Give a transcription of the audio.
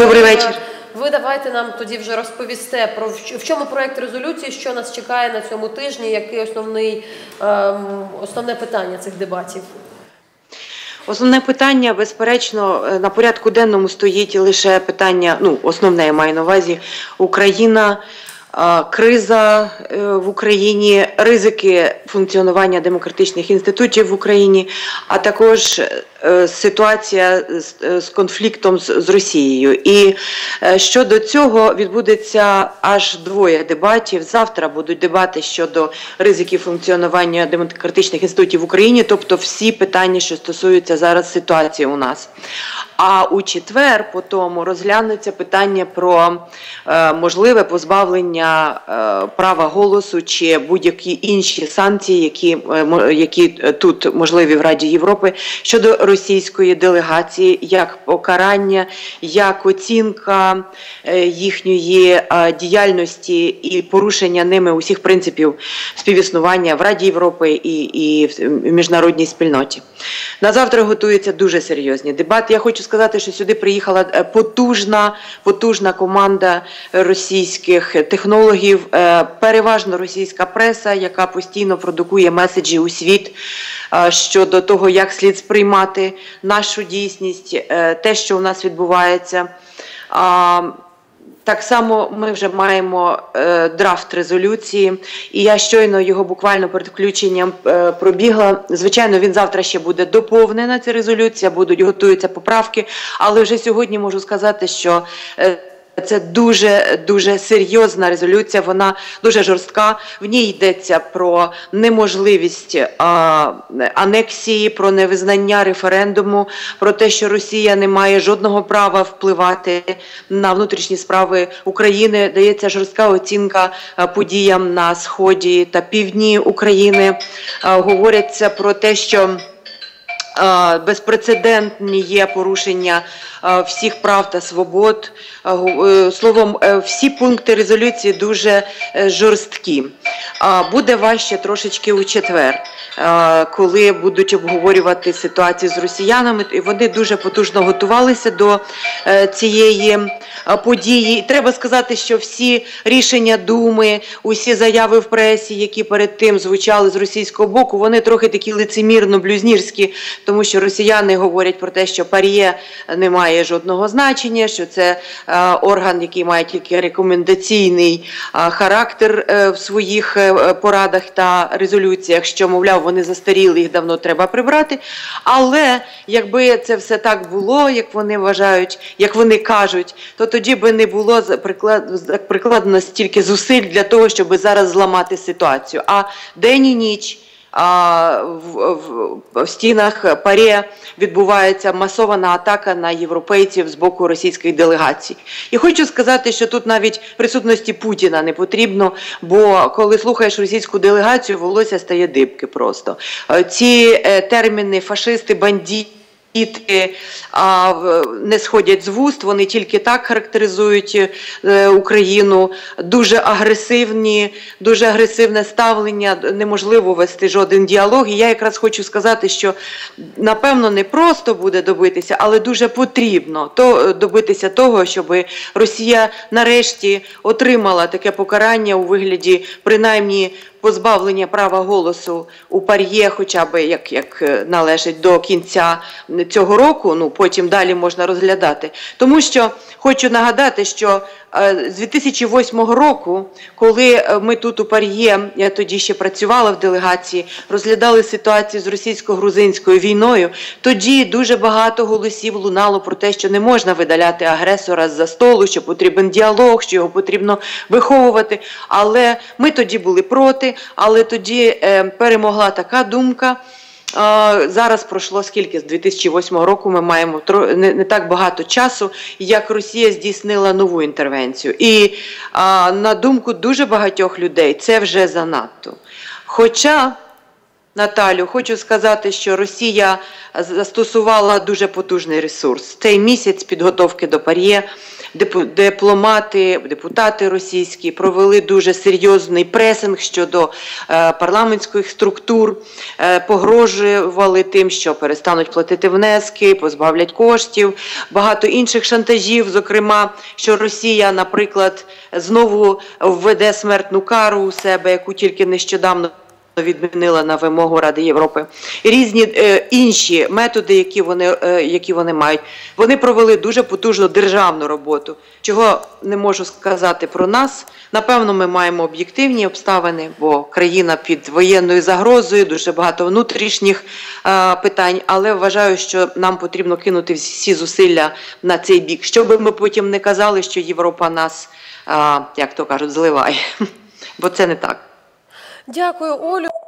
Добрий вечір. Ви давайте нам тоді вже розповісте про в чому проект резолюції, що нас чекає на цьому тижні, який основний ем, основне питання цих дебатів. Основне питання, безперечно, е, на порядку денному стоїть лише питання. Ну, основне я маю на увазі Україна криза е, в Україні, ризики функціонування демократичних інститутів в Україні, а також е, ситуація з конфліктом з Росією. І е, щодо цього відбудеться аж двоє дебатів. Завтра будуть дебати щодо ризиків функціонування демократичних інститутів в Україні, тобто всі питання, що стосуються зараз ситуації у нас. А у четвер по тому розглянеться питання про е, можливе позбавлення е, права голосу чи будь-які інші санкції, які е, які тут можливі в Раді Європи щодо російської делегації, як покарання, як оцінка е, їхньої е, діяльності і порушення ними усіх принципів співіснування в Раді Європи і, і в міжнародній спільноті. На завтра готуються дуже серйозні дебати. Я хочу сказати, що сюди приїхала е, потужна, потужна команда російських технологів, переважно російська преса, яка постійно продукує меседжі у світ щодо того, як слід сприймати нашу дійсність, те, що у нас відбувається. Так само ми вже маємо е, драфт резолюції, і я щойно його буквально перед включенням е, пробігла. Звичайно, він завтра ще буде доповнена. Ця резолюція, будуть готуються поправки, але вже сьогодні можу сказати, що е, це дуже дуже серйозна резолюція. Вона дуже жорстка. В ній йдеться про неможливість а, анексії, про невизнання референдуму, про те, що Росія не має жодного права впливати на внутрішні справи України. Дається жорстка оцінка подіям на сході та півдні України. А, говориться про те, що Безпрецедентні є порушення всіх прав та свобод. Е, словом, е, всі пункти резолюції дуже е, жорсткі. Буде важче трошечки у четвер, коли будуть обговорювати ситуацію з росіянами. І вони дуже потужно готувалися до цієї події. І Треба сказати, що всі рішення думи, усі заяви в пресі, які перед тим звучали з російського боку, вони трохи такі лицемірно блюзнірські, тому що росіяни говорять про те, що пар'є не має жодного значення, що це орган, який має тільки рекомендаційний характер е, в своїх е, порадах та резолюціях, що, мовляв, вони застаріли, їх давно треба прибрати. Але якби це все так було, як вони вважають, як вони кажуть, то тоді би не було прикладено стільки зусиль для того, щоб зараз зламати ситуацію. А день і ніч в, стінах Паре відбувається масована атака на європейців з боку російської делегації. І хочу сказати, що тут навіть присутності Путіна не потрібно, бо коли слухаєш російську делегацію, волосся стає дибки просто. Ці е, терміни фашисти, Діти не сходять з вуст, вони тільки так характеризують е, Україну. Дуже агресивні, дуже агресивне ставлення, неможливо вести жоден діалог. І я якраз хочу сказати, що напевно не просто буде добитися, але дуже потрібно то добитися того, щоб Росія нарешті отримала таке покарання у вигляді принаймні позбавлення права голосу у пар'є, хоча б як як е, належить до кінця цього року. Ну потім далі можна розглядати, тому що хочу нагадати, що Е, з 2008 року, коли е, ми тут у Пар'є, я тоді ще працювала в делегації, розглядали ситуацію з російсько-грузинською війною. Тоді дуже багато голосів лунало про те, що не можна видаляти агресора з за столу, що потрібен діалог, що його потрібно виховувати. Але ми тоді були проти, але тоді е, перемогла така думка. Зараз пройшло скільки з 2008 року. Ми маємо не, не так багато часу, як Росія здійснила нову інтервенцію. І на думку дуже багатьох людей, це вже занадто. Хоча Наталю, хочу сказати, що Росія застосувала дуже потужний ресурс. Цей місяць підготовки до пар'є. Дипломати, депутати російські провели дуже серйозний пресинг щодо е, парламентських структур, е, погрожували тим, що перестануть платити внески, позбавлять коштів, багато інших шантажів, зокрема, що Росія, наприклад, знову введе смертну кару у себе, яку тільки нещодавно відмінила на вимогу Ради Європи. І різні е, інші методи, які вони, е, які вони мають. Вони провели дуже потужну державну роботу. Чого не можу сказати про нас. Напевно, ми маємо об'єктивні обставини, бо країна під воєнною загрозою, дуже багато внутрішніх е, питань. Але вважаю, що нам потрібно кинути всі зусилля на цей бік, щоб ми потім не казали, що Європа нас, е, як то кажуть, зливає. Бо це не так. Дякую, Олю.